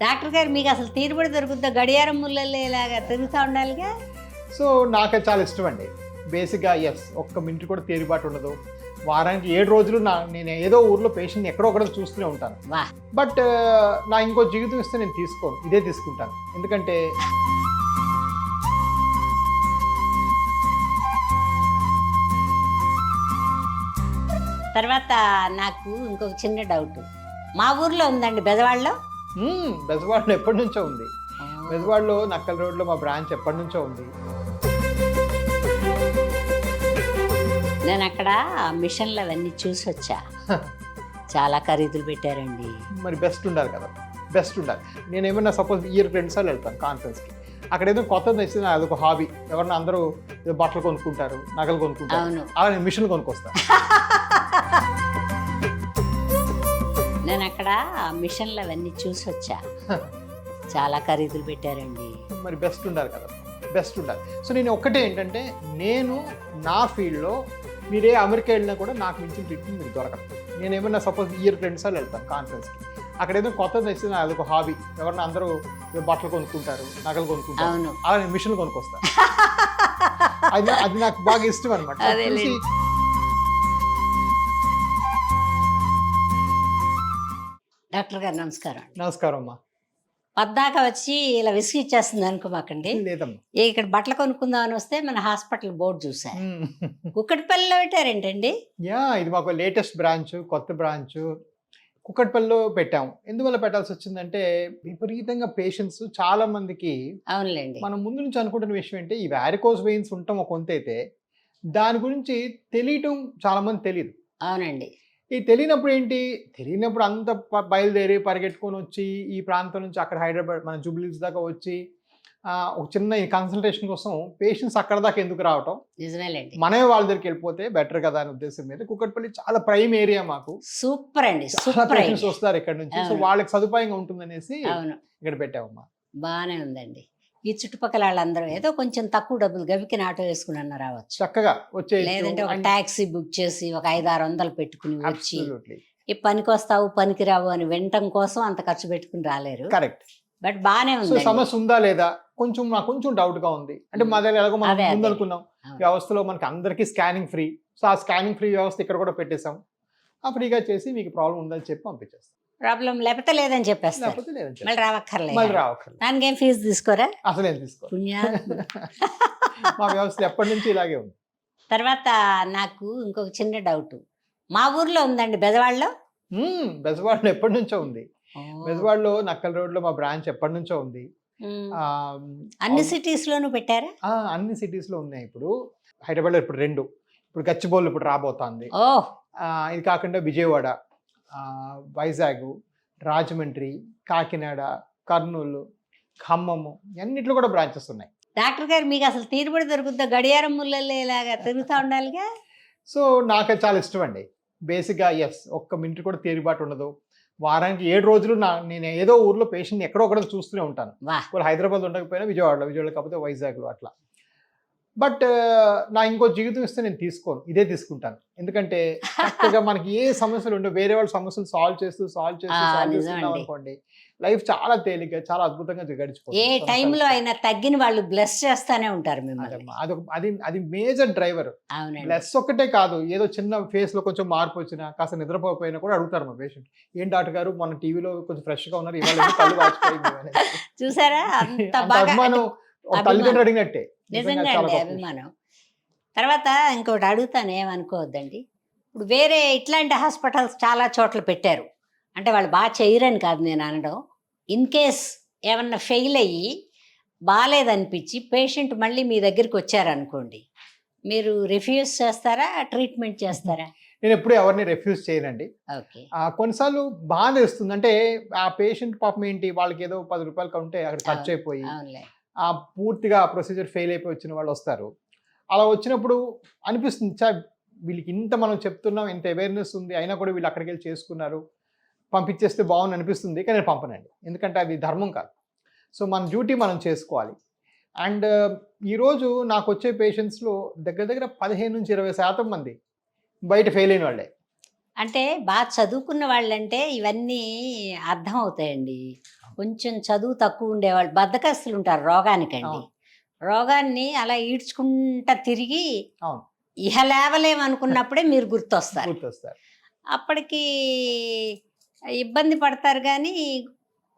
Doctor గారు మీకు అసలు తీరుబడి దొరుకుతుందో గడియారం ముళ్ళల్లో ఇలాగా తిరుగుతూ ఉండాలిగా? సో నాకు చాలా ఇష్టం అండి బేసిక్గా ఎస్ ఒక్క మినిట్ కూడా తేలిబాటు ఉండదు. వారానికి ఏడు రోజులు నా నేను ఏదో ఊర్లో పేషెంట్ ఎక్కడో ఒకడో చూస్తూనే ఉంటాను. బట్ నా ఇంకో జీవితం ఇస్తే నేను తీసుకోను. ఇదే తీసుకుంటాను. ఎందుకంటే తర్వాత నాకు ఇంకొక చిన్న డౌట్. మా ఊర్లో ఉందండి మ్మ్, బెజవాడలో ఎప్పటి నుంచో ఉంది. బెజవాడలో నక్కల్ రోడ్లో మా బ్రాంచ్ ఎప్పటి నుంచో ఉంది. నేను అక్కడ మిషన్లు అవన్నీ చూసి వచ్చా. చాలా ఖరీదులు పెట్టారండి. మరి బెస్ట్ ఉండాలి కదా. బెస్ట్ ఉండాలి. నేను ఏమన్నా సపోజ్ ఇయర్ రెండు సార్లు వెళ్తాను కాన్ఫరెన్స్కి. అక్కడ ఏదో కొత్తది నాకు అదొక హాబీ. ఎవరన్నా అందరూ బట్టలు కొనుక్కుంటారు నగలు కొనుక్కుంటారు. నేను మిషన్ కొనుక్కొస్తాను నేను అక్కడ మిషన్లు అవన్నీ చూసి వచ్చా చాలా ఖరీదులు పెట్టారండి. మరి బెస్ట్ ఉండాలి కదా. బెస్ట్ ఉండాలి. సో నేను ఒక్కటే ఏంటంటే నేను నా ఫీల్డ్లో మీరే అమెరికా వెళ్ళినా కూడా నాకు మించిన ట్రీట్మెంట్ మీకు దొరకదు. నేను ఏమన్నా సపోజ్ ఇయర్ రెండు సార్లు వెళ్తాను కాన్ఫరెన్స్కి. అక్కడ ఏదో కొత్తది నచ్చితే నాకు అదొక హాబీ. ఎవరన్నా అందరూ బట్టలు కొనుక్కుంటారు నగలు కొనుక్కుంటారు. అలా నేను మిషన్ కొనుక్కొస్తాను అది అది నాకు బాగా ఇష్టం అనమాట డాక్టర్ గారు నమస్కారం నమస్కారం అమ్మా పద్దాక వచ్చి ఇలా విసిగిచ్చేస్తుంది అనుకోమాకండి. లేదమ్మా. ఏ ఇక్కడ బట్టలు కొనుక్కుందామని వస్తే మన హాస్పిటల్ బోర్డు చూసా మ్మ్. కుక్కటిపల్లిలో పెట్టారేంటండి? యా ఇది మాకు లేటెస్ట్ బ్రాంచ్ కొత్త బ్రాంచ్. కుక్కట్పల్లిలో పెట్టాం ఎందువల్ల పెట్టాల్సి వచ్చిందంటే విపరీతంగా పేషెంట్స్ చాలా మందికి అవునులేండి. మనం ముందు నుంచి అనుకుంటున్న విషయం ఏంటి ఈ వ్యారికోస్ వెయిన్స్ ఉండటం ఒక కొంత అయితే దాని గురించి తెలియటం చాలా మంది తెలియదు అవునండి. ఈ తెలియనప్పుడు ఏంటి? తెలియనప్పుడు అంత బయలుదేరి పరిగెట్టుకొని వచ్చి ఈ ప్రాంతం నుంచి అక్కడ హైదరాబాద్ మన జూబ్లీస్ దాకా వచ్చి ఒక చిన్న కన్సల్టేషన్ కోసం పేషెంట్స్ అక్కడ దాకా ఎందుకు రావటం? మనమే వాళ్ళ దగ్గరికి వెళ్ళిపోతే బెటర్ కదా అనే ఉద్దేశం మీద కుక్కట్పల్లి చాలా ప్రైమ్ ఏరియా మాకు. సూపర్ అండి పేషెంట్స్ వస్తారు ఇక్కడ నుంచి. సో. వాళ్ళకి సదుపాయంగా ఉంటుందనేసి ఇక్కడ పెట్టామమ్మా. బాగానే ఉందండి. ఈ చుట్టుపక్కల వాళ్ళందరూ ఏదో కొంచెం తక్కువ డబ్బులు గవికిన ఆటో వేసుకుని అన్న రావచ్చు. చక్కగా వచ్చే లేదంటే ఒక టాక్సీ బుక్ చేసి ఒక ఐదు ఆరు వందలు పెట్టుకుని వచ్చి ఈ పనికి వస్తావు పనికిరావు అని వినటం కోసం అంత ఖర్చు పెట్టుకుని రాలేరు. కరెక్ట్ బట్ బాగానే సో ఉంది సమస్య ఉందా లేదా? కొంచెం నాకు కొంచెం డౌట్గా ఉంది. అంటే మా దగ్గర ఎలాగో మనం అనుకున్నాం. వ్యవస్థలో మనకి అందరికీ స్కానింగ్ ఫ్రీ. సో ఆ స్కానింగ్ ఫ్రీ వ్యవస్థ ఇక్కడ కూడా పెట్టేశాం. ఆ ఫ్రీగా చేసి మీకు ప్రాబ్లం ఉందని చెప్పి పంపించేస్తాం. ప్రాబ్లం లేకపోతే లేదని చెప్పేస్తారు. లేకపోతే లేదని చెప్పి మళ్ళీ రావక్కర్లేదు మళ్ళీ రావక్కర్లేదు దానికి ఏం ఫీజు తీసుకోరా? అసలు తీసుకో పుణ్యా? మా వ్యవస్థ ఎప్పటి నుంచి ఇలాగే ఉంది? తర్వాత నాకు ఇంకొక చిన్న డౌట్ మా ఊర్లో ఉందండి బెదవాడలో మ్మ్, బెజవాడలో ఎప్పటి నుంచో ఉంది. బెజవాడలో నక్కల్ రోడ్లో మా బ్రాంచ్ ఎప్పటి నుంచో ఉంది. ఆ, అన్ని సిటీస్ లోనూ పెట్టారా? ఆ, అన్ని cities లో ఉన్నాయి ఇప్పుడు. హైదరాబాద్లో ఇప్పుడు రెండు. ఇప్పుడు గచ్చిబౌలి ఇప్పుడు రాబోతోంది. ఓ. ఆ, ఇది కాకుండా విజయవాడ. వైజాగ్ రాజమండ్రి కాకినాడ కర్నూలు ఖమ్మము అన్నిట్లో కూడా బ్రాంచెస్ ఉన్నాయి. డాక్టర్ గారు మీకు అసలు తీరుబడి దొరుకుతుందో? గడియారం ముళ్ళల్లో ఇలాగా తిరుగుతూ ఉండాలిగా? సో నాకు చాలా ఇష్టం అండి బేసిక్గా ఎస్ ఒక్క మినిట్ కూడా తేలిబాటు ఉండదు. వారానికి ఏడు రోజులు నా నేను ఏదో ఊర్లో పేషెంట్ ఎక్కడో ఒకడో చూస్తూనే ఉంటాను. హైదరాబాద్ ఉండకపోయినా విజయవాడలో విజయవాడ కాకపోతే వైజాగ్లో అట్లా. బట్ నా ఇంకో జీవితం ఇస్తే నేను తీసుకోను. ఇదే తీసుకుంటాను. ఎందుకంటే చక్కగా మనకి ఏ సమస్యలు ఉండవు. వేరే వాళ్ళ సమస్యలు సాల్వ్ చేస్తూ సాల్వ్ చేస్తూ సాల్వ్ చేస్తున్నాం. అనుకోండి లైఫ్ చాలా తేలిగ్గా చాలా అద్భుతంగా గడిచిపోతుంది. ఏ టైంలో అయినా తగ్గిన వాళ్ళు బ్లెస్ చేస్తానే ఉంటారు మిమ్మల్ని. అదొక అది అది మేజర్ డ్రైవర్ ప్లస్ ఒక్కటే కాదు ఏదో చిన్న ఫేస్లో కొంచెం మార్పు వచ్చినా కాస్త నిద్రపోకపోయినా కూడా అడుగుతారు మా పేషెంట్ ఏం డాక్టర్ గారు మన టీవీలో కొంచెం ఫ్రెష్గా ఉన్నారు ఇవాళ. చూసారా? అభిమానం. తల్లిదండ్రులు అడిగినట్టే. నిజంగా అండి. అభిమానం. తర్వాత ఇంకోటి అడుగుతాను ఏమనుకోవద్దండి. ఇప్పుడు వేరే ఇట్లాంటి హాస్పిటల్స్ చాలా చోట్ల పెట్టారు. అంటే వాళ్ళు బాగా చేయరని కాదు నేను అనడం. ఇన్ కేస్ ఏమన్నా ఫెయిల్ అయ్యి బాగాలేదనిపించి పేషెంట్ మళ్ళీ మీ దగ్గరికి వచ్చారనుకోండి మీరు రిఫ్యూజ్ చేస్తారా ట్రీట్మెంట్ చేస్తారా? నేను ఎప్పుడు ఎవరిని రెఫ్యూజ్ చేయనండి. ఓకే. కొన్నిసార్లు బాధ వేస్తుంది అంటే ఆ పేషెంట్ పాపం ఏంటి? వాళ్ళకి ఏదో పది రూపాయలు ఉంటే అక్కడ ఖర్చు అయిపోయి అవునులే. ఆ పూర్తిగా ప్రొసీజర్ ఫెయిల్ అయిపోయి వచ్చిన వాళ్ళు వస్తారు. అలా వచ్చినప్పుడు అనిపిస్తుంది చా వీళ్ళకి ఇంత మనం చెప్తున్నాం ఇంత అవేర్నెస్ ఉంది అయినా కూడా వీళ్ళు అక్కడికి వెళ్ళి చేసుకున్నారు పంపించేస్తే బాగుంది అనిపిస్తుంది కానీ నేను పంపనండి. ఎందుకంటే అది ధర్మం కాదు. సో మన డ్యూటీ మనం చేసుకోవాలి. అండ్ ఈరోజు నాకు వచ్చే పేషెంట్స్లో దగ్గర దగ్గర పదిహేను నుంచి ఇరవై శాతం మంది బయట ఫెయిల్ అయిన వాళ్ళే. అంటే బాగా చదువుకున్న వాళ్ళంటే ఇవన్నీ అర్థం అవుతాయండి కొంచెం చదువు తక్కువ ఉండేవాళ్ళు. బద్దకస్తులు ఉంటారు రోగానికండి. రోగాన్ని అలా ఈడ్చుకుంటా తిరిగి అవును. ఇహ లేవలేం అనుకున్నప్పుడే మీరు గుర్తొస్తారు. అప్పటికి ఇబ్బంది పడతారు కానీ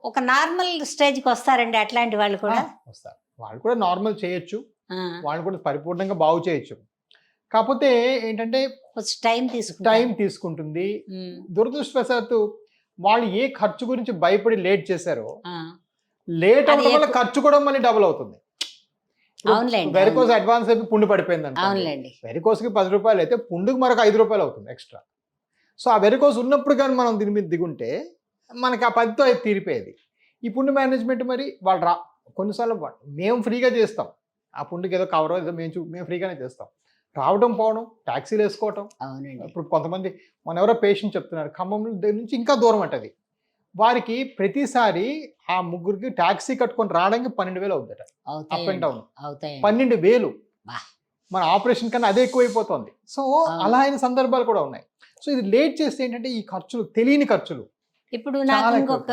ఒక నార్మల్ స్టేజ్కి వస్తారండి అట్లాంటి వాళ్ళు కూడా. వస్తారు. వాళ్ళు కూడా నార్మల్ చేయొచ్చు. వాళ్ళు కూడా పరిపూర్ణంగా బాగు చేయొచ్చు. కాకపోతే ఏంటంటే టైం టైం తీసుకుంటుంది. దురదృష్టవశాత్తు వాళ్ళు ఏ ఖర్చు గురించి భయపడి లేట్ చేశారో లేట్ అవ్వడం వల్ల ఖర్చు కూడా మళ్ళీ డబుల్ అవుతుంది. వెరికోస్. అడ్వాన్స్ అయిపోయి పుండు పడిపోయింది అవునులేండి. వెరికోస్కి పది రూపాయలు అయితే పుండుకు మరొక ఐదు రూపాయలు అవుతుంది ఎక్స్ట్రా సో ఆ వెరికోస్ ఉన్నప్పుడు కానీ మనం దీని మీద దిగుంటే మనకి ఆ పదితో అయితే తీరిపోయేది. ఈ పుండు మేనేజ్మెంట్ మరి వాళ్ళు రా కొన్నిసార్లు మేము ఫ్రీగా చేస్తాం. ఆ పుండుకి ఏదో కవర్ ఏదో మేము చూ మేము ఫ్రీగానే చేస్తాం. రావడం పోవడం ట్యాక్సీలు వేసుకోవటం. అవునండి. ఇప్పుడు కొంతమంది మన ఎవరో పేషెంట్ చెప్తున్నారు ఖమ్మంలో దగ్గర నుంచి ఇంకా దూరం అంటది వారికి ప్రతిసారి ఆ ముగ్గురికి ట్యాక్సీ కట్టుకొని రావడానికి పన్నెండు వేలు అవుతుందట అప్ అండ్ డౌన్. పన్నెండు వేలు. మన ఆపరేషన్ కన్నా అదే ఎక్కువైపోతుంది. సో. అలా అయిన సందర్భాలు కూడా ఉన్నాయి. సో ఇది లేట్ చేస్తే ఏంటంటే ఈ ఖర్చులు తెలియని ఖర్చులు. ఇప్పుడు నాకు ఇంకొక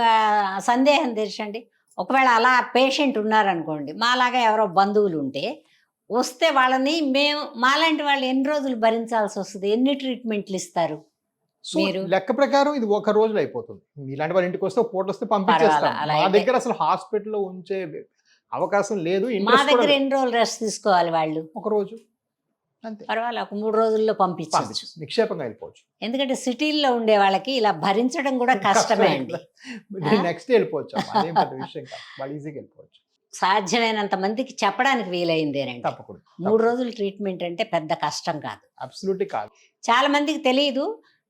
సందేహం తెలుసండి. ఒకవేళ అలా పేషెంట్ ఉన్నారనుకోండి మాలాగా ఎవరో బంధువులు ఉంటే వస్తే వాళ్ళని మేము మాలాంటి వాళ్ళు ఎన్ని రోజులు భరించాల్సి వస్తుంది? ఎన్ని ట్రీట్మెంట్లు ఇస్తారు? సో మీరు- లెక్క ప్రకారం ఇది ఒక రోజులో అయిపోతుంది. మీలాంటి వాళ్ళ ఇంటికి వస్తే పూట వస్తే పంపించేస్తాం మా. దగ్గర అసలు హాస్పిటల్లో ఉంచే అవకాశం లేదు మా దగ్గర ఎన్ని రోజులు రెస్ట్ తీసుకోవాలి వాళ్ళు? ఒక రోజు. అంతే. పర్వాలేదు ఒక మూడు రోజుల్లో పంపించవచ్చు. పంపించు నిక్షేపంగా వెళ్ళిపోవచ్చు. ఎందుకంటే సిటీల్లో ఉండే వాళ్ళకి ఇలా భరించడం కూడా కష్టమే అండి? నెక్స్ట్ వెళ్ళిపోవచ్చు. వాళ్ళు ఈజీగా వెళ్ళిపోవచ్చు. సాధ్యమైనంత మందికి చెప్పడానికి వీలైందేనండి తప్పకుండా మూడు రోజులు ట్రీట్మెంట్ అంటే పెద్ద కష్టం కాదు. అబ్సల్యూట్లీ కాదు. చాలా మందికి తెలియదు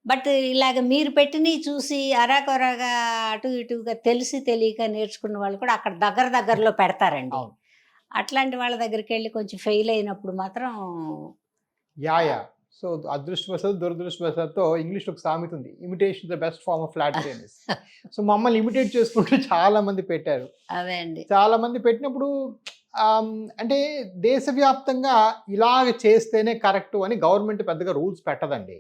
బట్ ఇలాగ మీరు పెట్టినవి చూసి అరాకొరగా అటు ఇటుగా తెలిసి తెలియక నేర్చుకున్న వాళ్ళు కూడా అక్కడ దగ్గర దగ్గరలో పెడతారండి. అవును. అట్లాంటి వాళ్ళ దగ్గరికి వెళ్ళి కొంచెం ఫెయిల్ అయినప్పుడు మాత్రం యా యా. సో అదృష్టవశాత్తు దురదృష్టవశాత్తు ఇంగ్లీష్ ఒక సామెత ఉంది imitation the best form of flat tennis so మమ్మల్ని ఇమిటేట్ చేసుకుంటూ చాలా మంది పెట్టారు. అదే అండి. చాలా మంది పెట్టినప్పుడు అంటే దేశవ్యాప్తంగా ఇలాగ చేస్తేనే కరెక్ట్ అని గవర్నమెంట్ పెద్దగా రూల్స్ పెట్టదండి.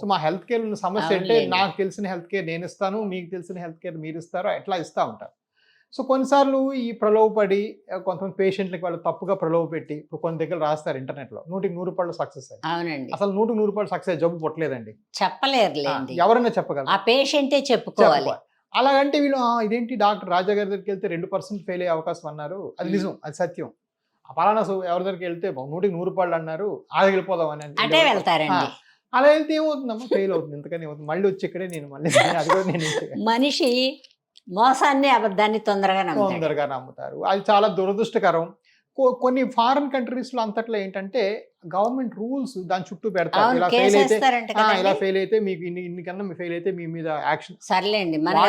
సో మా హెల్త్ కేర్ ఉన్న సమస్య అంటే. నాకు తెలిసిన హెల్త్ కేర్ నేను ఇస్తాను మీకు తెలిసిన హెల్త్ కేర్ మీరు ఇస్తారో ఎట్లా ఇస్తా ఉంటారు. సో కొన్నిసార్లు ఈ ప్రలోభపడి ఆ, కొంతమంది పేషెంట్లకి వాళ్ళు తప్పుగా ప్రలోభ పెట్టి ఇప్పుడు కొన్ని దగ్గర రాస్తారు ఇంటర్నెట్లో. నూటికి నూరు రూపాయలు సక్సెస్ అవునండి. అసలు నూటికి నూరు రూపాయలు సక్సెస్ జబ్బు పుట్టలేదండి. చెప్పలేరులేండి ఎవరైనా ఆ చెప్పగలరు పేషెంటే చెప్పుకోవాలి. అలాగంటే వీళ్ళు "ఆ, ఇదేంటి డాక్టర్ రాజా గారి దగ్గరికి వెళ్తే రెండు పర్సెంట్ ఫెయిల్ అయ్యే అవకాశం అన్నారు. అది నిజం అది సత్యం. ఆ పలానా సు- ఎవరి దగ్గరికి వెళ్తే నూటికి నూరు రూపాయలు అన్నారు. ఆడ వెళ్ళిపోదాం అని అంటే వెళ్తారండి. అలా వెళ్తే ఏమవుతుందమ్మా? ఫెయిల్ అవుతుంది. ఎందుకని మళ్ళీ వచ్చి ఇక్కడే నేను మళ్ళీ మనిషి మోసాన్ని అబద్ధాన్ని తొందరగా తొందరగా నమ్ముతారు. అది చాలా దురదృష్టకరం. కొన్ని ఫారిన్ కంట్రీస్లో అంతట్లో ఏంటంటే గవర్నమెంట్ రూల్స్ దాని చుట్టూ పెడతారు. ఇలా ఫెయిల్ అయితే ఇలా ఫెయిల్ అయితే మీకు ఇన్ని ఇన్ని కన్నా మీ ఫెయిల్ అయితే మీ మీద యాక్షన్. సర్లేండి మన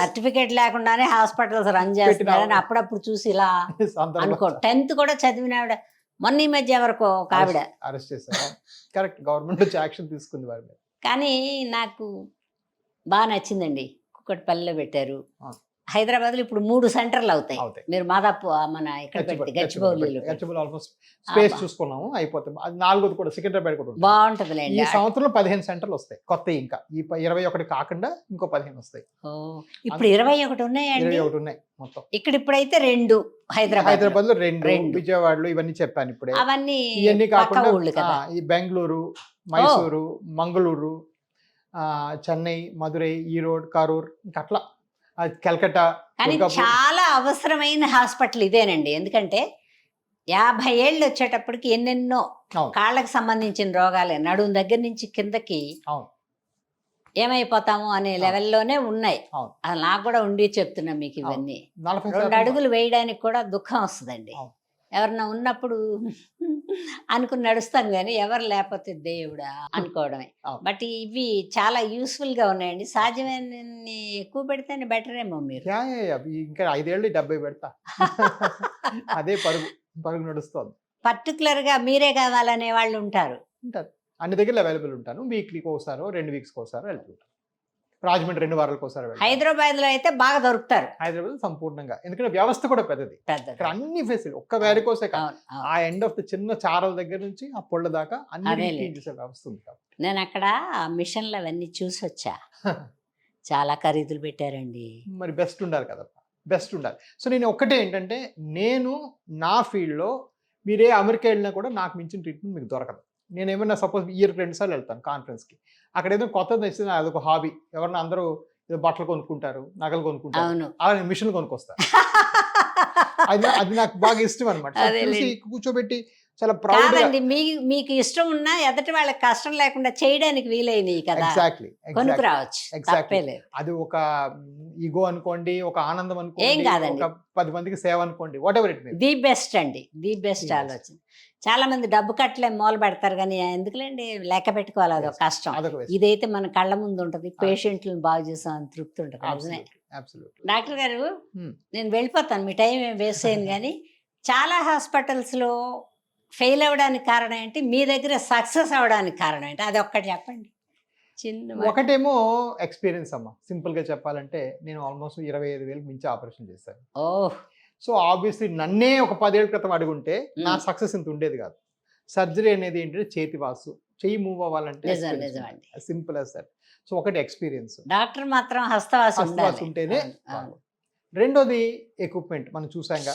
సర్టిఫికేట్ లేకుండానే హాస్పిటల్స్ రన్ చేస్తున్నారని అప్పుడప్పుడు చూసి ఇలా అనుకో. టెన్త్ కూడా చదివిన ఆవిడ మొన్న ఈ మధ్య ఎవరికో ఒక ఆవిడ. అరెస్ట్ చేశారు? కరెక్ట్ గవర్నమెంట్ వచ్చి యాక్షన్ తీసుకుంది వారి మీద. కానీ నాకు బాగా నచ్చిందండి. కుక్కటిపల్లిలో పెట్టారు. ఆ. హైదరాబాద్లో ఇప్పుడు మూడు సెంటర్లు అవుతాయి. మీరు మాదాపు మన ఇక్కడ పెట్టి గచ్చిబౌలిలో స్పేస్. చూసుకున్నాము అయిపోతుంది అది నాలుగోది కూడా సికింద్రాబాద్ కూడా ఉంటుంది. ఈ సంవత్సరంలో పదిహేను సెంటర్లు వస్తాయి కొత్త ఇంకా. ఈ ఇరవై ఒకటి కాకుండా ఇంకో పదిహేను వస్తాయి. ఇప్పుడు ఇరవై ఒకటి ఉన్నాయండి? ఇరవై ఒకటి ఉన్నాయి మొత్తం. ఇక్కడ ఇప్పుడైతే రెండు హైదరాబాద్ హైదరాబాద్లో రెండు రెండు. విజయవాడలో ఇవన్నీ చెప్పాను ఇప్పుడే. అవన్నీ ఇవన్నీ కాకుండా ఈ బెంగళూరు మైసూరు మంగళూరు చెన్నై మదురై ఈరోడ్ కరూర్ ఇంకా అట్లా ఆ, కలకత్తా కానీ. చాలా అవసరమైన హాస్పిటల్ ఇదేనండి ఎందుకంటే యాభై ఏళ్ళు వచ్చేటప్పటికి ఎన్నెన్నో. కాళ్ళకి సంబంధించిన రోగాలే నడుము దగ్గర నుంచి కిందకి. ఏమైపోతాము అనే లెవెల్లోనే ఉన్నాయి. అది నాకు కూడా ఉండి చెప్తున్నా మీకు ఇవన్నీ రెండు అడుగులు వేయడానికి కూడా దుఃఖం వస్తుందండి. ఎవరన్నా ఉన్నప్పుడు అనుకుని నడుస్తాం కానీ ఎవరు లేకపోతే దేవుడా అనుకోవడమే. బట్ ఇవి చాలా యూస్ఫుల్గా ఉన్నాయండి. సాధ్యమైన ఎక్కువ పెడితేనే బెటర్ ఏమో మీరు. ఇంకా ఐదేళ్ళు డెబ్బై పెడతా. అదే పరుగు పరుగు నడుస్తోంది. పర్టికులర్గా మీరే కావాలనే వాళ్ళు ఉంటారు. ఉంటారు. అన్ని దగ్గర అవైలబుల్ ఉంటాను. వీక్లీకి ఒకసారో రెండు వీక్స్కి ఒకసారి వెళ్తుంటాను రాజమండ్రి రెండు వారాలకు ఒకసారి. హైదరాబాద్లో అయితే బాగా దొరుకుతారు. హైదరాబాద్ సంపూర్ణంగా. ఎందుకంటే వ్యవస్థ కూడా పెద్దది. పెద్ద ఇక్కడ అన్ని ఫెసిలిటీ ఒక్క కాదు. అవును, అవును. ఆ ఎండ్ ఆఫ్ ద చిన్న చారల దగ్గర నుంచి ఆ పొళ్ళ దాకా అన్ని వ్యవస్థ ఉంది నేను అక్కడ మిషన్లు అవన్నీ చూసి వచ్చా. చాలా ఖరీదులు పెట్టారండి. మరి బెస్ట్ ఉండాలి కదా బెస్ట్ ఉండాలి. సో నేను ఒక్కటే ఏంటంటే నేను నా ఫీల్డ్లో మీరే అమెరికా వెళ్ళినా కూడా నాకు మించిన ట్రీట్మెంట్ మీకు దొరకదు. నేను ఏమన్నా సపోజ్ ఇయర్ రెండు సార్లు వెళ్తాను కాన్ఫరెన్స్కి అక్కడ ఏదో కొత్తది నచ్చితే అదొక హాబీ ఎవరన్నా అందరూ ఏదో బట్టలు కొనుక్కుంటారు నగలు కొనుక్కుంటారు. అలా నేను మిషన్ కొనుక్కొస్తాను అది అది నాకు బాగా ఇష్టం అనమాట కూర్చోబెట్టి చాలా ప్రౌడ్ కాదండి మీకు ఇష్టం ఉన్నా ఎదటి వాళ్ళకి కష్టం లేకుండా చేయడానికి వీలైనవి కదా. ఎగ్జాక్ట్లీ కొనుక్కు రావచ్చు. Exactly. తప్పే లేదు. అది ఒక ఈగో అనుకోండి ఒక ఆనందం ఏం అనుకోండి కాదండి. ఒక పది మందికి సేవ అనుకోండి whatever it may the best అండి. The best. ఆలోచన. చాలా మంది డబ్బు కట్టలే మొదలు పెడతారు కానీ ఎందుకులేండి? లెక్క పెట్టుకోవాలి అదొక. కష్టం. ఇదైతే మన కళ్ళ ముందు ఉంటది పేషెంట్లను బాగు చేసాం అని తృప్తి ఉంటుంది డాక్టర్ గారు. నేను వెళ్ళిపోతాను మీ టైం ఏం వేస్ట్ అయ్యింది కానీ చాలా హాస్పిటల్స్లో ఫెయిల్ అవ్వడానికి కారణం ఏంటి? మీ దగ్గర సక్సెస్ అవ్వడానికి కారణం ఏంటి? అది ఒక్కటి చెప్పండి. చిన్న. ఒకటేమో ఎక్స్పీరియన్స్ అమ్మా. సింపుల్గా చెప్పాలంటే నేను ఆల్మోస్ట్ ఇరవై ఐదు వేలకు మించి ఆపరేషన్ చేశాను. ఓహ్! సో ఆబ్వియస్లీ నన్నే ఒక పదేళ్ళ క్రితం అడుగుంటే నా Hmm. సక్సెస్ ఇంత ఉండేది కాదు. సర్జరీ అనేది ఏంటంటే చేతి వాసు. చెయ్యి మూవ్ అవ్వాలంటే సింపుల్ as that. సో ఒకటి ఎక్స్పీరియన్స్ డాక్టర్ మాత్రం హస్తవాసి ఉంటేనే రెండోది ఎక్విప్మెంట్ మనం చూసాంగా.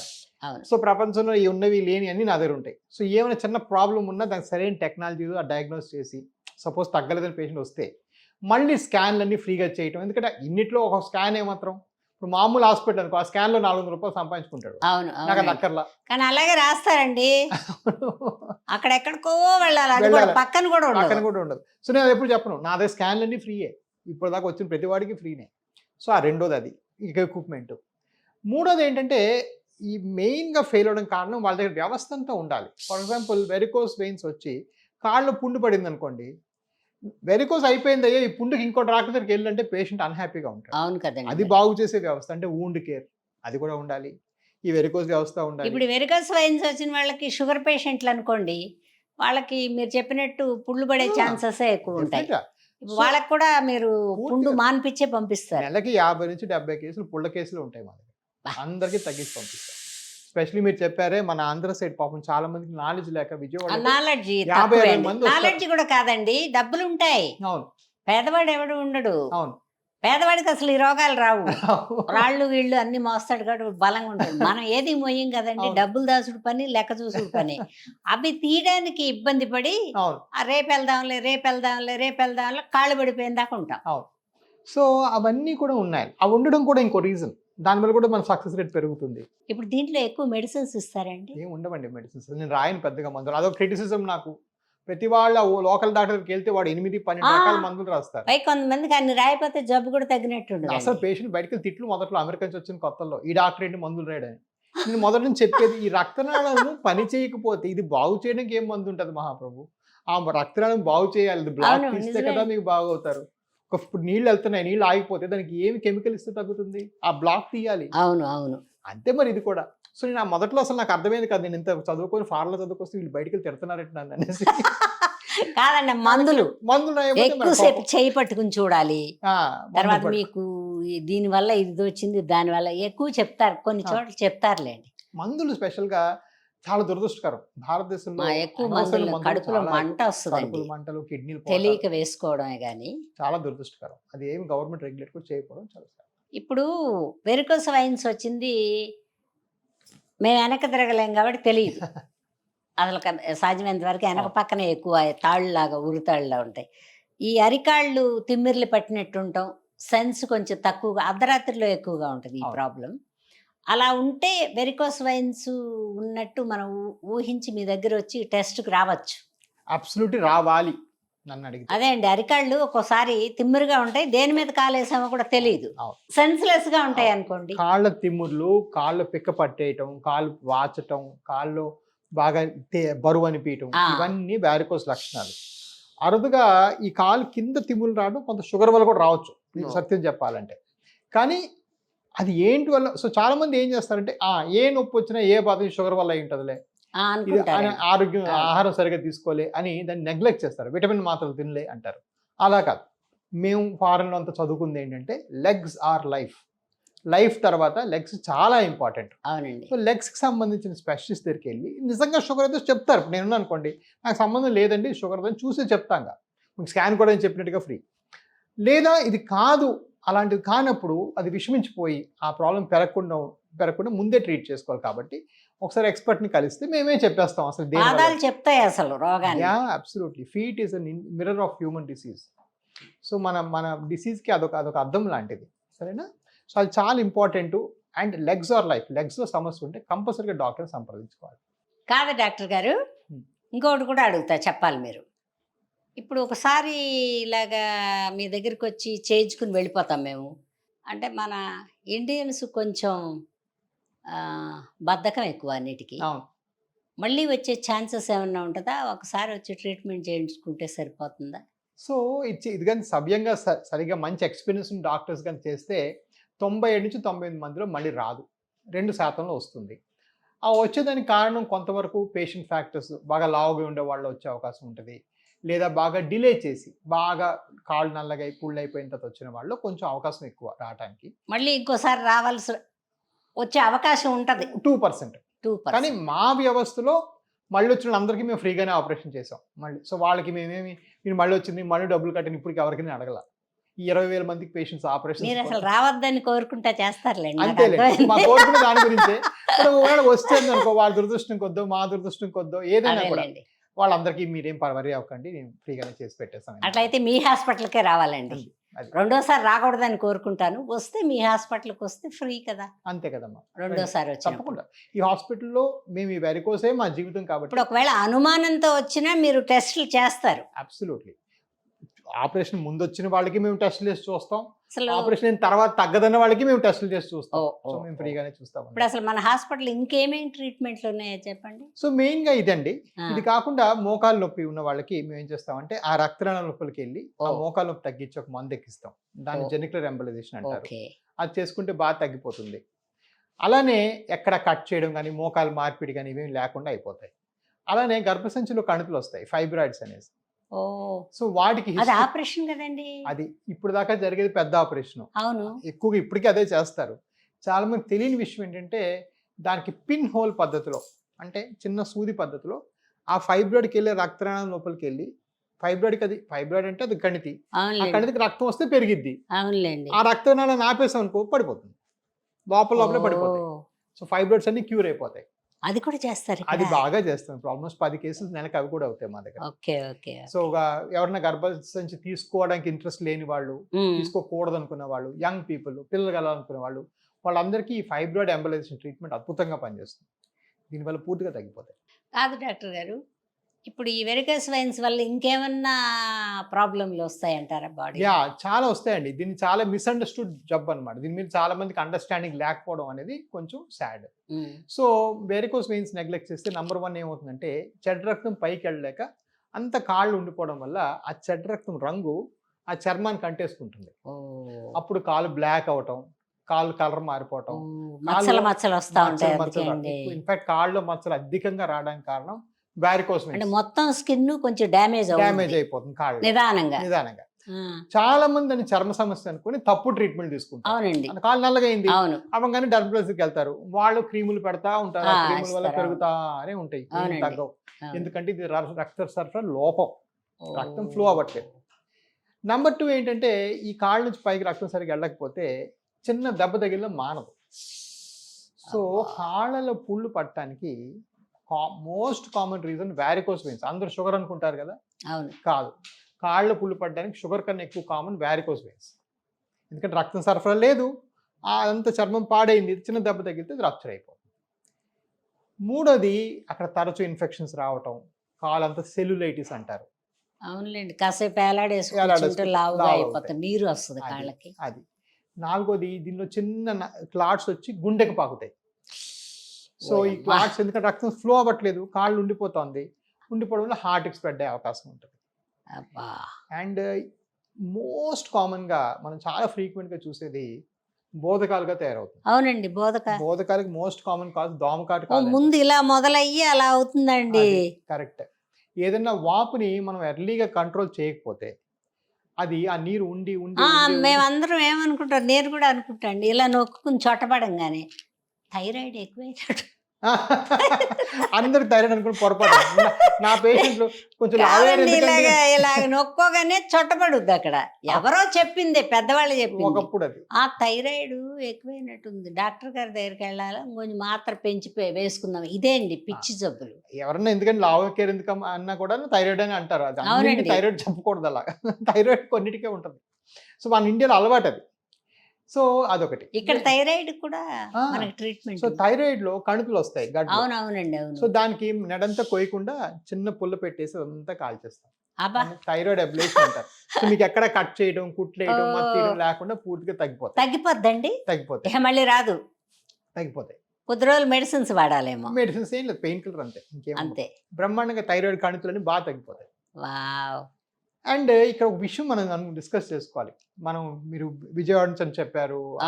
సో ప్రపంచంలో ఈ ఉన్నవి లేని అన్ని నా దగ్గర ఉంటాయి. సో ఏమైనా చిన్న ప్రాబ్లం ఉన్నా దానికి సరైన టెక్నాలజీ ఆ డయాగ్నోస్ చేసి సపోజ్ తగ్గలేదని పేషెంట్ వస్తే మళ్ళీ స్కాన్లు అన్ని ఫ్రీగా చేయటం. ఎందుకంటే ఇన్నిట్లో ఒక స్కాన్ ఏమాత్రం? ఇప్పుడు మామూలు హాస్పిటల్ అనుకో ఆ స్కాన్లో నాలుగు వందల రూపాయలు సంపాదించుకుంటాడు. అవును నాకు అవును కానీ అలాగే రాస్తారండి. అక్కడ ఎక్కడికో వెళ్ళాలి. అది కూడా వెళ్ళాలి. పక్కన కూడా పక్కన ఉండదు కూడా ఉండదు. సో నేను ఎప్పుడు చెప్పను. నా దగ్గర స్కాన్లు అన్ని ఫ్రీయే. ఇప్పుడు దాకా వచ్చిన ప్రతి వాడికి ఫ్రీనే. సో ఆ రెండోది అది ఇక ఎక్విప్మెంట్ మూడోది ఏంటంటే ఈ మెయిన్గా ఫెయిల్ అవడం కారణం వాళ్ళ దగ్గర వ్యవస్థ అంతా ఉండాలి. ఫర్ ఎగ్జాంపుల్ వెరికోస్ వెయిన్స్ వచ్చి కాళ్ళు పుండు పడింది అనుకోండి వెరికోస్ అయిపోయింది అయ్యా ఈ పుండుకి ఇంకో డాక్టర్ దగ్గరికి వెళ్ళంటే పేషెంట్ అన్హ్యాపీగా ఉంటాడు. అవును కదండి అది బాగు చేసే వ్యవస్థ అంటే వూండ్ కేర్ అది కూడా ఉండాలి. ఈ వెరికోస్ వ్యవస్థ ఉండాలి. ఇప్పుడు వెరికస్ వైన్స్ వచ్చిన వాళ్ళకి షుగర్ పేషెంట్లు అనుకోండి వాళ్ళకి మీరు చెప్పినట్టు పుళ్ళు పడే ఛాన్సెస్ ఎక్కువ ఉంటాయి. వాళ్ళకి కూడా మీరు పుండు. మాన్పించే పంపిస్తారు. నెలకి యాభై నుంచి డెబ్బై కేసులు పుల్ల కేసులు ఉంటాయి మా. అందరికీ తగ్గించి పంపిస్తాం స్పెషల్లీ మీరు చెప్పారే మన ఆంధ్ర సైడ్ పాపం చాలా మందికి నాలెడ్జ్ లేక విజయవాడ నాలెడ్జి యాభై అరవై మంది వస్తారు. నాలెడ్జి కూడా కాదండి డబ్బులు ఉంటాయి. అవును. పేదవాడు ఎవడు ఉండడు. అవును. పేదవాడికి అసలు ఈ రోగాలు రావు. రాళ్ళు వీళ్ళు అన్ని మోస్తాడు కాబట్టి బలంగా ఉంటుంది మనం ఏది మోయం కదండి. డబ్బులు దాసుడు పని లెక్క చూసుడు పని. అవి తీయడానికి ఇబ్బంది పడి రేపు వెళ్దాంలే రేపు వెళ్దాంలే రేపు వెళ్దాంలే కాళ్ళు పడిపోయిన దాకా ఉంటాం సో అవన్నీ కూడా ఉన్నాయి. అవి ఉండడం కూడా ఇంకో రీజన్ దానివల్ల కూడా మన సక్సెస్ రేట్ పెరుగుతుంది. ఇప్పుడు దీంట్లో ఎక్కువ మెడిసిన్స్ ఇస్తారండి? ఏం ఉండవండి మెడిసిన్స్ నేను రాయను పెద్దగా మందులు. అదొక క్రిటిసిజం నాకు. ప్రతి వాళ్ళ లోకల్ డాక్టర్కి వెళ్తే వాడు ఎనిమిది పన్నెండు. రకాల మందులు రాస్తారు. పై కొంతమందికి అన్ని రాయిపోతే జబ్బు కూడా తగ్గినట్టు అసలు పేషెంట్ బయటకు తిట్లు మొదట్లో అమెరికా నుంచి వచ్చిన కొత్తలో ఈ డాక్టర్ ఏంటి మందులు రాయడని? నేను మొదటి నుంచి చెప్పేది ఈ రక్తనాళాలను పని చేయకపోతే ఇది బాగు చేయడానికి ఏం మందు ఉంటుంది మహాప్రభు? ఆ రక్తనాళం బాగు చేయాలి. బ్లాక్ తీస్తే. కదా మీకు బాగవుతారు. ఇప్పుడు నీళ్ళు వెళ్తున్నాయి నీళ్ళు ఆగిపోతే దానికి ఏమి కెమికల్ ఇస్తే తగ్గుతుంది? ఆ బ్లాక్ తీయాలి. అవును అవును. అంతే మరి ఇది కూడా. సో నేను ఆ మొదట్లో అసలు నాకు అర్థమైంది కాదు. నేను ఇంత చదువుకొని ఫార్లో చదువుకొస్తే వీళ్ళు బయటికి వెళ్ళి తిడుతున్నారంట నన్ను అనేసి. కాదండి మందులు. మందులు ఎక్కువసేపు. చేయి పట్టుకుని చూడాలి. తర్వాత. మీకు దీనివల్ల ఇది వచ్చింది దానివల్ల ఎక్కువ చెప్తారు కొన్ని. చోట్ల చెప్తారులేండి. మందులు స్పెషల్గా చాలా దురదృష్టకరం. భారతదేశంలో మా ఎక్కువ మందులు కడుపులో మంట కడుపులు మంటలు కిడ్నీలు తెలియక వేసుకోవడమే కానీ చాలా దురదృష్టకరం. అది ఏమి గవర్నమెంట్ రెగ్యులేట్ కూడా చేయకపోవడం చాలా. ఇప్పుడు వెరికోస్ వైన్స్ వచ్చింది మేము వెనక తిరగలేం కాబట్టి తెలియదు. అసలు సాధ్యమైనంత వరకు వెనక పక్కనే ఎక్కువ తాళ్ళలాగా ఉరితాళ్ళలా ఉంటాయి. ఈ అరికాళ్ళు తిమ్మిర్లు పట్టినట్టు ఉంటాం సెన్స్ కొంచెం తక్కువగా అర్ధరాత్రిలో ఎక్కువగా ఉంటుంది ఈ. ప్రాబ్లం అలా ఉంటే వెరికోస్ వైన్స్ ఉన్నట్టు మనం ఊహించి మీ దగ్గర వచ్చి టెస్ట్కి రావచ్చు. అబ్సల్యూట్లీ రావాలి నన్ను అడిగితే. అదే అండి అరికాళ్ళు ఒక్కోసారి తిమ్మిరిగా ఉంటాయి దేని మీద కాలేసామో కూడా తెలియదు. సెన్స్లెస్గా ఉంటాయి అనుకోండి. కాళ్ళ తిమ్ముర్లు కాళ్ళు పిక్క పట్టేయటం కాళ్ళు వాచటం కాళ్ళు బాగా బరువు అనిపించటం. ఇవన్నీ వ్యారికోస్ లక్షణాలు. అరుదుగా ఈ కాలు కింద తిమ్ములు రావడం కొంత షుగర్ వల్ల కూడా రావచ్చు. సత్యం చెప్పాలంటే. కానీ అది ఏంటి వల్ల? సో చాలా మంది ఏం చేస్తారంటే ఆ ఏ నొప్పి వచ్చినా ఏ బాధ షుగర్ వల్ల అయి ఉంటుందిలే. ఆరోగ్యం. ఆహారం సరిగా తీసుకోలే అని దాన్ని నెగ్లెక్ట్ చేస్తారు. విటమిన్ మాత్రలు తినలే అంటారు. అలా కాదు. మేము ఫారెన్లో అంతా చదువుకుంది ఏంటంటే లెగ్స్ ఆర్ లైఫ్ లైఫ్ తర్వాత లెగ్స్ చాలా ఇంపార్టెంట్ అవునండి. సో లెగ్స్కి సంబంధించిన స్పెషలిస్ట్ దగ్గరికి వెళ్ళి నిజంగా షుగర్ అయితే చెప్తారు. నేను అనుకోండి నాకు సంబంధం లేదండి షుగర్ అని చూసే చెప్తాగా. స్కాన్ కూడా నేను చెప్పినట్టుగా ఫ్రీ లేదా ఇది కాదు అలాంటిది కానప్పుడు అది విషమించిపోయి ఆ ప్రాబ్లం పెరగకుండా పెరగకుండా ముందే ట్రీట్ చేసుకోవాలి కాబట్టి ఒకసారి ఎక్స్పర్ట్ని కలిస్తే మేమే చెప్పేస్తాం అసలు పాదాలు చెప్తాయి అసలు రోగాన్ని. Yeah absolutely. Feet is mirror of human disease. So మన మన డిసీజ్కి అదొక అదొక అర్థం లాంటిది. సరేనా? సో అది చాలా important and legs are life. లెగ్స్లో సమస్య ఉంటే కంపల్సరీగా డాక్టర్ని సంప్రదించుకోవాలి. కాదు డాక్టర్ గారు. ఇంకొకటి కూడా అడుగుతా చెప్పాలి మీరు. ఇప్పుడు ఒకసారి ఇలాగా మీ దగ్గరికి వచ్చి చేయించుకుని వెళ్ళిపోతాం మేము. అంటే మన ఇండియన్స్ కొంచెం బద్ధకం ఎక్కువ అన్నిటికీ. మళ్ళీ వచ్చే ఛాన్సెస్ ఏమన్నా ఉంటుందా? ఒకసారి వచ్చి ట్రీట్మెంట్ చేయించుకుంటే సరిపోతుందా? సో ఇచ్చి ఇది కానీ సవ్యంగా సరిగా మంచి ఎక్స్పీరియన్స్ డాక్టర్స్ కానీ చేస్తే తొంభై ఏడు నుంచి తొంభై ఎనిమిది మందిలో మళ్ళీ రాదు. రెండు శాతంలో వస్తుంది. ఆ వచ్చేదానికి కారణం కొంతవరకు పేషెంట్ ఫ్యాక్టర్స్ బాగా లావుగా ఉండే వాళ్ళు వచ్చే అవకాశం ఉంటుంది. లేదా బాగా డిలే చేసి బాగా కాళ్ళు నల్లగా పుళ్ళు అయిపోయిన తర్వాత వచ్చిన వాళ్ళు కొంచెం అవకాశం ఎక్కువ రావడానికి మళ్ళీ ఇంకోసారి రావాల్సి వచ్చే అవకాశం ఉంటుంది. Two percent. టూ కానీ మా వ్యవస్థలో మళ్ళీ వచ్చిన అందరికీ మేము ఫ్రీగానే ఆపరేషన్ చేసాం మళ్ళీ సో వాళ్ళకి మేమేమి మీరు మళ్ళీ వచ్చింది మళ్ళీ డబ్బులు కట్టిన ఇప్పటికి ఎవరికి అడగల. ఈ ఇరవై వేల మందికి పేషెంట్స్ ఆపరేషన్ మీరు అసలు రావద్దని కోరుకుంటా చేస్తారులేండి నాకు అంతేలే అర్థమైంది. మా కోరుకున్న దాని గురించే. ఒకవేళ వస్తే అనుకో వాళ్ళ దురదృష్టం కొద్దో మా దురదృష్టం కొద్దో ఏదైనా కూడా. వాళ్ళందరికీ మీరేం పర్వరి అవ్వకండి నేను ఫ్రీగానే చేసి పెట్టేస్తాను. అట్లయితే మీ హాస్పిటల్కే రావాలండి. రెండోసారి రాకూడదని కోరుకుంటాను. వస్తే మీ హాస్పిటల్కి వస్తే ఫ్రీ కదా. అంతే కదమ్మా. రెండోసారి వచ్చినప్పుడు. తప్పకుండా. ఈ హాస్పిటల్లో మేము ఈ వెరికోసే మా జీవితం కాబట్టి ఇప్పుడు ఒకవేళ అనుమానంతో వచ్చినా మీరు టెస్టులు చేస్తారు. అబ్సల్యూట్లీ ఆపరేషన్ ముందు వచ్చిన వాళ్ళకి మేము టెస్టులు చేసి చూస్తాం. అసలు ఆపరేషన్ అయిన తర్వాత తగ్గదన్న వాళ్ళకి మేము టెస్టులు చేసి చూస్తాం. సో మేము. ఫ్రీగానే చూస్తాం ఇప్పుడు అసలు మన హాస్పిటల్ ఇంకేమేమి ట్రీట్మెంట్లు ఉన్నాయో చెప్పండి. సో మెయిన్గా ఇదండి ఇది కాకుండా మోకాలు నొప్పి ఉన్న వాళ్ళకి మేము ఏం చేస్తామంటే ఆ రక్తనాళ నొప్పులకి వెళ్ళి ఆ. మోకాలు నొప్పి తగ్గించి ఒక మందు ఎక్కిస్తాం. దాన్ని. జెనికులర్ ఎంబలైజేషన్ అంటారు. అది చేసుకుంటే బాగా తగ్గిపోతుంది. అలానే ఎక్కడ కట్ చేయడం కానీ మోకాలు మార్పిడి కానీ ఇవేమి లేకుండా అయిపోతాయి. అలానే గర్భసంచిలో కణుతులు వస్తాయి ఫైబ్రాయిడ్స్ అనేసి. సో వాటికి అది ఆపరేషన్ కదండి. అది ఇప్పుడు దాకా జరిగేది పెద్ద ఆపరేషన్. అవును. ఎక్కువగా ఇప్పటికీ అదే చేస్తారు. చాలా మంది తెలియని విషయం ఏంటంటే దానికి పిన్ హోల్ పద్ధతిలో అంటే చిన్న సూది పద్ధతిలో ఆ ఫైబ్రాయిడ్కి వెళ్ళే రక్తనాళం లోపలికి వెళ్ళి ఫైబ్రాయిడ్కి అది ఫైబ్రాయిడ్ అంటే అది కణితి ఆ కణితికి రక్తం వస్తే పెరిగిద్ది. ఆ రక్తనాళాన్ని ఆపేసాం అనుకో పడిపోతుంది. లోపల లోపలే పడిపోతాయి. ఓ, సో ఫైబ్రాయిడ్స్ అన్ని క్యూర్ అయిపోతాయి. అది కూడా చేస్తారు అది. బాగా చేస్తాం ఆల్మోస్ట్ పది కేసులు నెలకి అవి కూడా అవుతాయి మా దగ్గర. ఓకే ఓకే సో ఒక ఎవరైనా గర్భసంచి తీసుకోవడానికి ఇంట్రెస్ట్ లేని వాళ్ళు తీసుకోకూడదు అనుకున్న వాళ్ళు యంగ్ పీపుల్ పిల్లలు కలాలనుకునే వాళ్ళు వాళ్ళందరికీ ఈ ఫైబ్రాయిడ్ ఎంబలైజేషన్ ట్రీట్మెంట్ అద్భుతంగా పనిచేస్తుంది. దీనివల్ల పూర్తిగా తగ్గిపోతాయి. కాదు డాక్టర్ గారు ఇప్పుడు ఈ వెరికస్ వైన్స్ వల్ల ఇంకేమన్నా ప్రాబ్లంలు వస్తాయంటారా బాడీ? యా చాలా వస్తాయండి. దీన్ని చాలా మిస్అండర్స్టూడ్ జబ్ అన్నమాట. దీని మీద చాలా మందికి అండర్స్టాండింగ్ లేకపోవడం అనేది కొంచెం sad. So varicose veins neglect చేస్తే నంబర్ వన్ ఏమవుతుందంటే చెడ్డ రక్తం పైకి వెళ్ళలేక అంత కాళ్ళు ఉండిపోవడం వల్ల ఆ చెడ్డ రక్తం రంగు ఆ చర్మానికి అంటేసుకుంటుంది. అప్పుడు కాలు బ్లాక్ అవటం కాలు కలర్ మారిపోవటం మచ్చలు మచ్చలు వస్తా ఉంటాయి అందుకేండి ఇన్ఫాక్ట్ కాళ్ళలో మచ్చలు అధికంగా రావడానికి కారణం అంటే మొత్తం స్కిన్ కొంచెం డ్యామేజ్ డ్యామేజ్ అయిపోతుంది కాళ్ళు నిదానంగా. నిదానంగా. చాలా మంది అని చర్మ సమస్య అనుకుని తప్పు ట్రీట్మెంట్ తీసుకుంటారు. అవునండి. కాళ్ళు నల్లగా అయింది అవును. అవ్వగానే డర్మటోలజీకి వెళ్తారు. వాళ్ళు క్రీములు పెడతా ఉంటారు. క్రీముల వల్ల. పెరుగుతానే ఉంటాయి. తగ్గవు. ఎందుకంటే ఇది రక్త సరఫరా లోపం. రక్తం. ఫ్లో అవ్వట్లేదు. నంబర్ టూ ఏంటంటే ఈ కాళ్ళ నుంచి పైకి రక్తం సరిగ్గా వెళ్ళకపోతే చిన్న దెబ్బ తగిలిన మానదు. సో. కాళ్ళలో పుళ్ళు పట్టడానికి most common reason varicose veins అందరూ షుగర్ అనుకుంటారు కదా? అవును. కాదు. కాళ్ళ పుళ్ళు పట్టడానికి షుగర్ కన్నా ఎక్కువ కామన్ వ్యారికోస్ వెయిన్స్ ఎందుకంటే రక్తం సరఫరా లేదు. అంత చర్మం పాడైంది. చిన్న దెబ్బ తగిలితే రప్చర్ అయిపోతుంది. మూడోది అక్కడ తరచూ ఇన్ఫెక్షన్స్ రావటం. కాలంతా సెల్యులైటిస్ అంటారు. అవునులేండి. కాసేపు లావుగా అయిపోతుంది. నీరు వస్తుంది. కాళ్ళకి. అది. నాలుగోది దీనిలో చిన్న క్లాట్స్ వచ్చి గుండెకి పాకుతాయి. సో ఈ. క్లాట్స్ ఎందుకంటే రక్తం ఫ్లో అవ్వట్లేదు కాళ్ళు ఉండిపోతుంది. ఉండిపోవడం వల్ల హార్ట్కి స్ప్రెడ్ అయ్యే అవకాశం ఉంటుంది. అండ్ మోస్ట్ కామన్గా మనం చాలా ఫ్రీక్వెంట్గా చూసేది బోధకాలుగా తయారవుతుంది. అవునండి బోధక బోధకాలకి మోస్ట్ కామన్ కాదు దోమకాటు ముందు ఇలా మొదలయ్యి అలా అవుతుందండి. కరెక్ట్ ఏదైనా వాపుని మనం ఎర్లీగా కంట్రోల్ చేయకపోతే అది ఆ నీరు ఉండి ఉండి మేమందరం ఏమనుకుంటాం నేను కూడా అనుకుంటాండి ఇలా నొక్కుకుని చొట్టపడంగానే థైరాయిడ్ ఎక్కువైనట్టు. అందరు థైరాయిడ్ అనుకుని పొరపాటు. నా- పేషెంట్లు కొంచెం ఇలాగా ఇలాగ నొక్కోగానే చొట్టపడుద్ది అక్కడ. ఎవరో చెప్పింది పెద్దవాళ్ళు చెప్పింది. ఒకప్పుడు అది. ఆ థైరాయిడ్ ఎక్కువైనట్టుంది. డాక్టర్ గారి దగ్గరికి వెళ్ళాలి? కొంచెం మాత్ర పెంచి వేసుకుందాం. ఇదే అండి పిచ్చి జబ్బులు. ఎవరన్నా ఎందుకంటే లావు కేర్ ఎందుకు అన్నా కూడా థైరాయిడ్ అని అంటారు. థైరాయిడ్ చెప్పకూడదు అలా థైరాయిడ్ కొన్నిటికే ఉంటుంది. సో మన ఇండియాలో అలవాటు అది సో అదొకటి. ఇక్కడ థైరాయిడ్ కూడా. మనకి ట్రీట్మెంట్ సో థైరాయిడ్లో కణుకులు వస్తాయి. అవునవునండి సో అవును దానికి నెడంతా కోయకుండా చిన్న పుల్ల పెట్టేసి అదంతా కాల్చేస్తాం. థైరాయిడ్ అబ్లేషన్ అంటారు. సో మీకు ఎక్కడ కట్ చేయడం కుట్లేయడం లేకుండా పూర్తిగా తగ్గిపోతాయి. తగ్గిపోద్దండి? తగ్గిపోతాయి. మళ్ళీ రాదు. తగ్గిపోతాయి. కొద్ది రోజులు మెడిసిన్స్ వాడాలేమో. మెడిసిన్స్ ఏం లేదు పెయిన్ కిల్లర్ అంతే ఇంకేం. అంతే. బ్రహ్మాండంగా థైరాయిడ్ కణుకులని బాగా తగ్గిపోతాయి. వావ్! అండ్ ఇక్కడ ఒక విషయం మనం డిస్కస్ చేసుకోవాలి. మనం మీరు విజయవాడ నుంచి అని చెప్పారు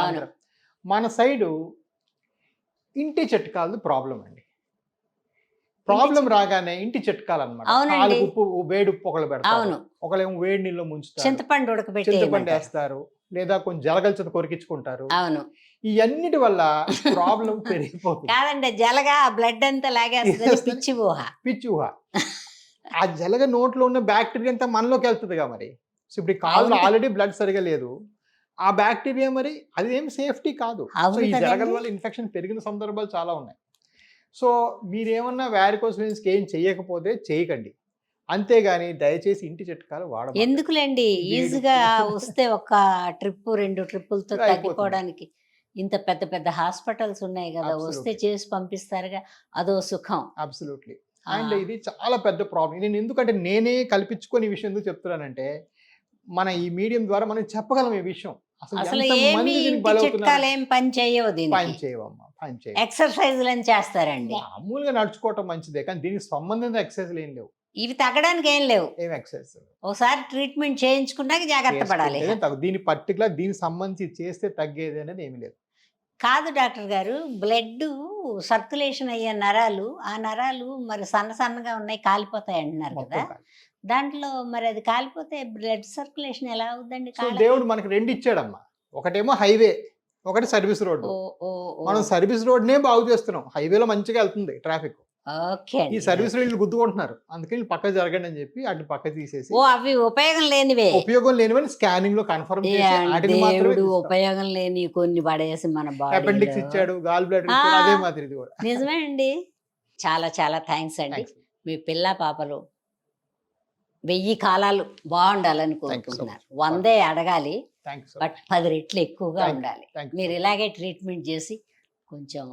మన సైడు ఇంటి చిట్కాలు ప్రాబ్లం అండి. ప్రాబ్లం రాగానే ఇంటి చిట్కాలు అనమాట ఉప్పు వేడి ఉప్పు ఒకళ్ళు పెడతారు. అవును. ఒకళ్ళేమో వేడి నీళ్ళు ముంచుతారు. చింతపండు ఉడకబెట్టి చింతపండు వేస్తారు. లేదా కొంచెం జలగల్చత కొరికించుకుంటారు. అవును. ఇవన్నిటి వల్ల ప్రాబ్లం పెరిగిపోతుంది. కాదండి జలగా బ్లడ్ అంతా లాగేస్తుంది. పిచ్చి ఊహ. పిచ్చి ఊహ. ఆ జలగ నోట్లో ఉన్న బ్యాక్టీరియా అంతా మనలోకి వెళ్తుందిగా మరి సో ఇప్పుడు కాళ్ళు. ఆల్రెడీ బ్లడ్ సరిగా లేదు ఆ బ్యాక్టీరియా మరి అది ఏం సేఫ్టీ కాదు సో ఈ జలగల. వల్ల ఇన్ఫెక్షన్ పెరిగిన సందర్భాలు చాలా ఉన్నాయి సో మీరేమన్నా వ్యారికోస్ వెయిన్స్కి ఏం చేయకపోతే చేయకండి అంతేగాని దయచేసి ఇంటి చిట్కాలు వాడదు ఎందుకులేండి వేడి ఈజీగా. వస్తే ఒక ట్రిప్ రెండు ట్రిప్పులతో. తగ్గిపోవడానికి ఇంత పెద్ద పెద్ద హాస్పిటల్స్ ఉన్నాయి కదా వస్తే. చేసి పంపిస్తారుగా అదో సుఖం అబ్సల్యూట్లీ అండ్ ఇది చాలా పెద్ద ప్రాబ్లం నేను ఎందుకంటే నేనే కల్పించుకొని ఈ విషయం ఎందుకు చెప్తున్నానంటే మన ఈ మీడియం ద్వారా మనం చెప్పగలం ఈ విషయం. అసలు ఏమి? చిట్కాలు ఏం పని చేయవు పని చేయవమ్మా పని చేస్తారండి? మామూలుగా నడుచుకోవటం మంచిదే కానీ దీనికి సంబంధించిన ఎక్సర్సైజ్ ఏం లేవు. ఇవి తగ్గడానికి ఏం లేవు. ఏం ఎక్సర్సైజ్ ఒకసారి ట్రీట్మెంట్ చేయించుకున్నాక జాగ్రత్త పడాలి. దీని పర్టికులర్ దీనికి సంబంధించి చేస్తే తగ్గేది అనేది ఏమి లేదు. కాదు డాక్టర్ గారు బ్లడ్ సర్క్యులేషన్ అయ్యే నరాలు ఆ నరాలు మరి సన్న సన్నగా ఉన్నాయి కాలిపోతాయి అంటున్నారు కదా. దాంట్లో మరి అది కాలిపోతే బ్లడ్ సర్క్యులేషన్ ఎలా కాళ్ళకి? దేవుడు మనకి రెండు ఇచ్చాడమ్మా ఒకటేమో హైవే ఒకటి సర్వీస్ రోడ్. మనం సర్వీస్ రోడ్ నే బాగు చేస్తున్నాం హైవేలో మంచిగా వెళ్తుంది ట్రాఫిక్ ఈ సర్వీస్ రోడ్లు గుద్దుకుంటున్నారు. అందుకని వీళ్ళు పక్క జరగండి అని చెప్పి అటు పక్క తీసేసి ఓ అవి ఉపయోగం లేనివే. ఉపయోగం లేనివని స్కానింగ్లో కన్ఫర్మ్ దేవుడు ఉపయోగం లేని కొన్ని పడేసి మన అపెండిక్స్ ఇచ్చాడు గాల్ బ్లాడర్ అదే మాదిరి ఇది కూడా. నిజమే అండి. చాలా చాలా థ్యాంక్స్ అండి. మీ పిల్ల పాపలు వెయ్యి కాలాలు బాగుండాలని కోరుకుంటున్నారు. వందే అడగాలి బట్ పది రెట్లు ఎక్కువగా. ఉండాలి. మీరు ఇలాగే ట్రీట్మెంట్ చేసి కొంచెం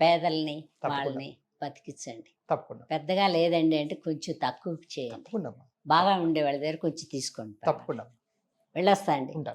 పేదల్ని. వాళ్ళని బతికించండి తప్పకుండా. పెద్దగా లేదండి అంటే కొంచెం తక్కువ చేయండి. తప్పకుండా. బాగా ఉండే వాళ్ళ దగ్గర కొంచెం తీసుకోండి తప్పకుండా. వెళ్ళొస్తా అండి.